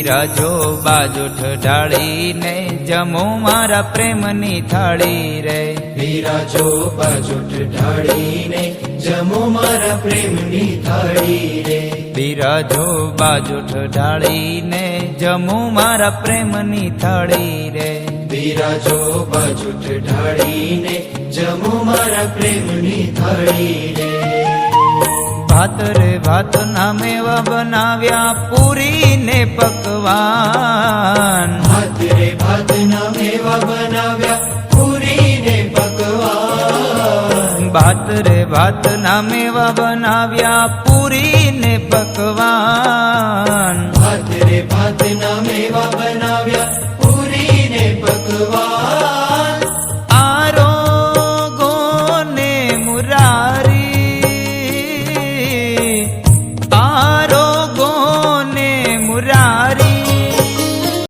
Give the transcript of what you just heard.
બિરાજો બાજુઠ ઢાળીને જમો મારા પ્રેમની થાળી રે. બિરાજો બાજુટ ઢાળીને જમો મારા પ્રેમની થાળી રે. બિરાજો બાજુઠ ઢાળીને જમો મારા પ્રેમની થાળી રે. બિરાજો બાજુટ ઢાળીને જમો મારા પ્રેમની થાળી રે. ભાત રે ભાત ના મેવા બનાવ્યા પૂરી પકવાન ભદ્રે ભદન એવા બનાવ્યા પૂરીને પકવાન ભાત રે ભાત નામેવા બનાવ્યા પૂરીને પકવાન ભદ્રે ભાત નામેવા બનાવ્યા